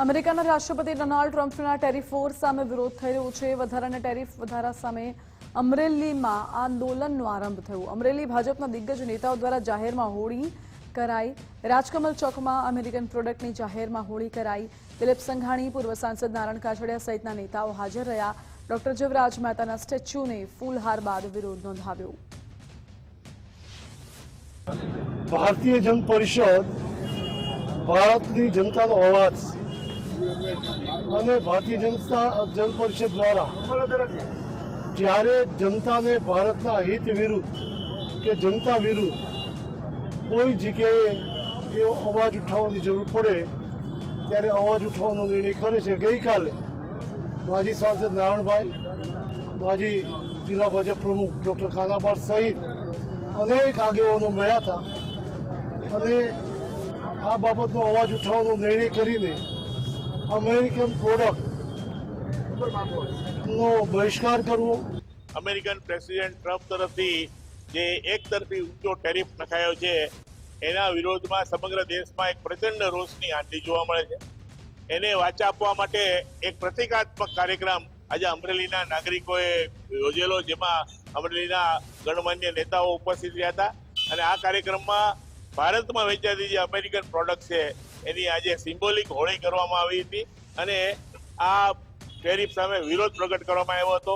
અમેરિકાના રાષ્ટ્રપતિ ડોનાલ્ડ ટ્રમ્પના ટેરિફ સામે વિરોધ થઈ રહ્યો છે. વધારાના ટેરિફ વધારા સામે અમરેલીમાં આંદોલનનો આરંભ થયો. અમરેલી ભાજપના દિગ્ગજ નેતાઓ દ્વારા જાહેરમાં હોળી કરાઈ. રાજકમલ ચોકમાં અમેરિકન પ્રોડક્ટની જાહેરમાં હોળી કરાઈ. દિલીપ સંઘાણી, પૂર્વ સાંસદ નારાયણ કાછડિયા સહિતના નેતાઓ હાજર રહ્યા. ડોક્ટર જીવરાજ મહેતાના સ્ટેચ્યુને ફૂલહાર બાદ વિરોધ નોંધાવ્યો. ભારતીય જન પરિષદ ભારતની જનતાનો અવાજ અને ભારતીય જનતા જન પરિષદ દ્વારા જ્યારે જનતાને ભારતના હિત વિરુદ્ધ કે જનતા વિરુદ્ધ કોઈ જગ્યાએ એવો અવાજ ઉઠાવવાની જરૂર પડે, ત્યારે અવાજ ઉઠાવવાનો નિર્ણય કરે છે. ગઈકાલે માજી સાંસદ નારાયણભાઈ, માજી જિલ્લા ભાજપ પ્રમુખ ડૉક્ટર કાનાબાર સહિત અનેક આગેવાનો મળ્યા હતા અને આ બાબતનો અવાજ ઉઠાવવાનો નિર્ણય કરીને અમેરિકન પ્રોડક્ટનો બહિષ્કાર કરવો. અમેરિકન પ્રેસિડેન્ટ ટ્રમ્પ તરફથી જે એક તરફી ઊંચો ટેરિફ નખાયો છે, એના વિરોધમાં સમગ્ર દેશમાં એક પ્રચંડ રોષની આંટી જોવા મળે છે. એને વાચા આપવા માટે એક પ્રતિકાત્મક કાર્યક્રમ આજે અમરેલીના નાગરિકોએ યોજેલો, જેમાં અમરેલીના ગણમાન્ય નેતાઓ ઉપસ્થિત રહ્યા હતા. અને આ કાર્યક્રમમાં ભારતમાં વેચાતી જે અમેરિકન પ્રોડક્ટ છે, એની આજે સિમ્બોલિક હોળી કરવામાં આવી હતી. અને આ ટેરિફ સામે વિરોધ પ્રગટ કરવામાં આવ્યો હતો.